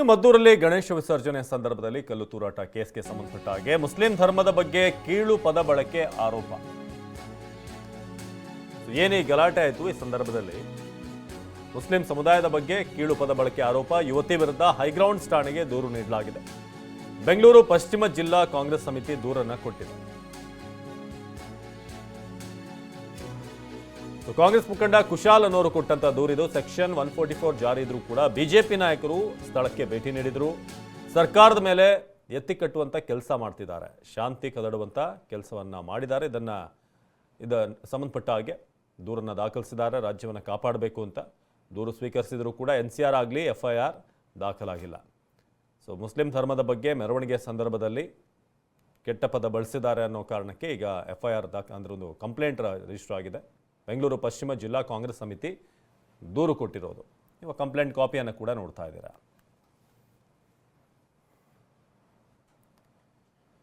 ಇನ್ನು ಮದ್ದೂರಲ್ಲಿ ಗಣೇಶ ವಿಸರ್ಜನೆ ಸಂದರ್ಭದಲ್ಲಿ ಕಲ್ಲು ತೂರಾಟ ಕೇಸ್ಗೆ ಸಂಬಂಧಪಟ್ಟ ಹಾಗೆ ಮುಸ್ಲಿಂ ಧರ್ಮದ ಬಗ್ಗೆ ಕೀಳು ಪದ ಬಳಕೆ ಆರೋಪ. ಏನೇ ಗಲಾಟೆ ಆಯಿತು ಈ ಸಂದರ್ಭದಲ್ಲಿ ಮುಸ್ಲಿಂ ಸಮುದಾಯದ ಬಗ್ಗೆ ಕೀಳು ಪದ ಬಳಕೆ ಆರೋಪ. ಯುವತಿ ವಿರುದ್ಧ ಹೈಗ್ರೌಂಡ್ಸ್ ಠಾಣೆಗೆ ದೂರು ನೀಡಲಾಗಿದೆ. ಬೆಂಗಳೂರು ಪಶ್ಚಿಮ ಜಿಲ್ಲಾ ಕಾಂಗ್ರೆಸ್ ಸಮಿತಿ ದೂರನ್ನು ಕೊಟ್ಟಿದೆ. ಸೊ ಕಾಂಗ್ರೆಸ್ ಮುಖಂಡ ಕುಶಾಲ್ ಅನ್ನೋರು ಕೊಟ್ಟಂತ ದೂರಿದು ಸೆಕ್ಷನ್ ಒನ್ ಫೋರ್ಟಿ ಫೋರ್ ಜಾರಿ ಇದ್ರೂ ಕೂಡ ಬಿಜೆಪಿ ನಾಯಕರು ಸ್ಥಳಕ್ಕೆ ಭೇಟಿ ನೀಡಿದ್ರು. ಸರ್ಕಾರದ ಮೇಲೆ ಎತ್ತಿ ಕಟ್ಟುವಂತ ಕೆಲಸ ಮಾಡ್ತಿದ್ದಾರೆ. ಶಾಂತಿ ಕದಡುವಂತ ಕೆಲಸವನ್ನ ಮಾಡಿದ್ದಾರೆ. ಇದನ್ನ, ಇದ ಸಂಬಂಧಪಟ್ಟ ಹಾಗೆ ದೂರನ್ನ ದಾಖಲಿಸಿದ್ದಾರೆ. ರಾಜ್ಯವನ್ನು ಕಾಪಾಡಬೇಕು ಅಂತ ದೂರು ಸ್ವೀಕರಿಸಿದ್ರು ಕೂಡ ಎನ್ ಸಿ ಆರ್ ಆಗಲಿ ಎಫ್ ಐ ಆರ್ ದಾಖಲಾಗಿಲ್ಲ. ಸೊ ಮುಸ್ಲಿಂ ಧರ್ಮದ ಬಗ್ಗೆ ಮೆರವಣಿಗೆ ಸಂದರ್ಭದಲ್ಲಿ ಕೆಟ್ಟ ಪದ ಬಳಸಿದ್ದಾರೆ ಅನ್ನೋ ಕಾರಣಕ್ಕೆ ಈಗ ಎಫ್ ಐ ಆರ್ ದಾಖ ಅಂದ್ರೆ ಒಂದು ಕಂಪ್ಲೇಂಟ್ ರಿಜಿಸ್ಟರ್ ಆಗಿದೆ. ಬೆಂಗಳೂರು ಪಶ್ಚಿಮ ಜಿಲ್ಲಾ ಕಾಂಗ್ರೆಸ್ ಸಮಿತಿ ದೂರು ಕೊಟ್ಟಿರೋದು. ನೀವು ಕಂಪ್ಲೇಂಟ್ ಕಾಪಿಯನ್ನು ಕೂಡ ನೋಡ್ತಾ ಇದ್ದೀರಾ?